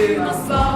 до сина.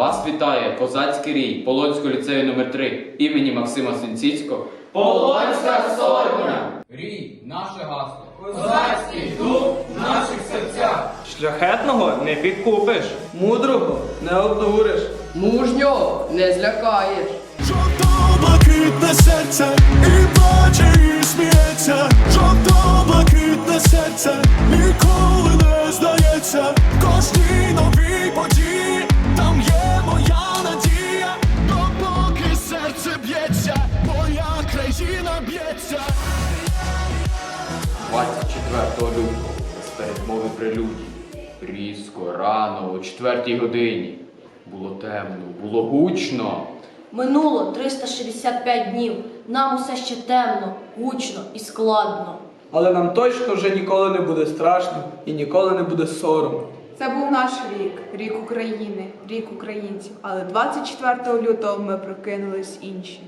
Вас вітає козацький рій Полонського ліцею номер 3 імені Максима Сенціцького. Полонська сотня! Рій, наше гасло. Козацький дух в наших серцях! Шляхетного не підкупиш, мудрого не обдуриш. мужнього не злякаєш. Жовто-блакитне серце і плаче, 24 лютого з передмови прелюдії. Різко, рано, о четвертій годині. Було темно, було гучно. Минуло 365 днів. Нам усе ще темно, гучно і складно. Але нам точно вже ніколи не буде страшно і ніколи не буде соромно. Це був наш рік, рік України, рік українців. Але 24 лютого ми прокинулись інші.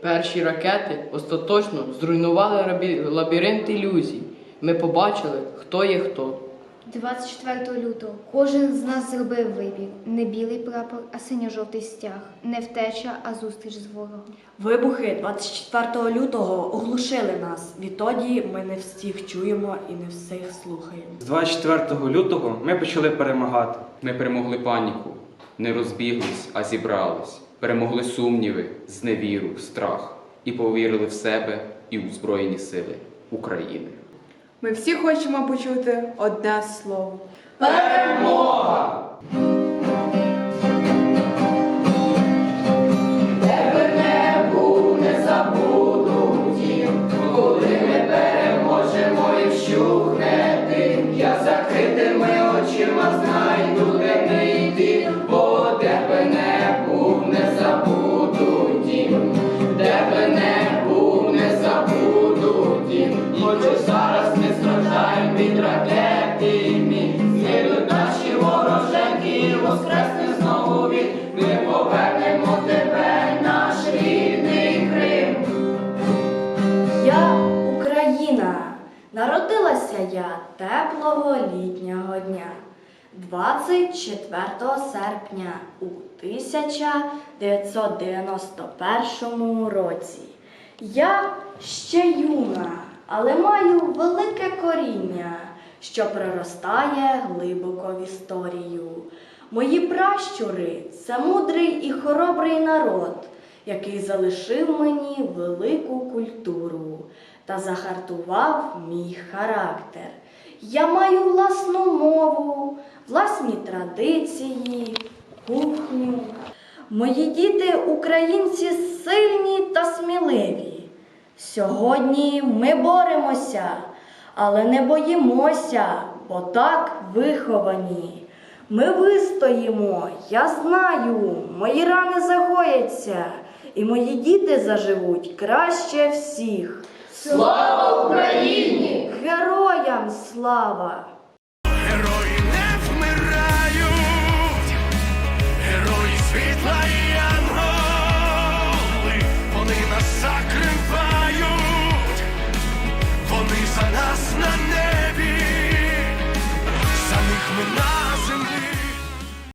Перші ракети остаточно зруйнували лабіринт ілюзій. Ми побачили, хто є хто. 24 лютого кожен з нас зробив вибір. Не білий прапор, а синьо-жовтий стяг. Не втеча, а зустріч з ворогом. Вибухи 24 лютого оглушили нас. Відтоді ми не всіх чуємо і не всіх слухаємо. З 24 лютого ми почали перемагати. Ми перемогли паніку, не розбіглись, а зібрались. Перемогли сумніви, зневіру, страх і повірили в себе і у Збройні сили України. Ми всі хочемо почути одне слово. Перемога! Тебе небу Народилася я теплого літнього дня. 24 серпня у 1991 році. Я ще юна, але маю велике коріння, що проростає глибоко в історію. Мої пращури це мудрий і хоробрий народ, який залишив мені велику культуру та захартував мій характер. Я маю власну мову, власні традиції, кухню. Мої діти українці сильні та сміливі. Сьогодні ми боремося, але не боїмося, бо так виховані. Ми вистоїмо, я знаю, мої рани загояться, і мої діти заживуть краще всіх. Слава Україні! Героям слава!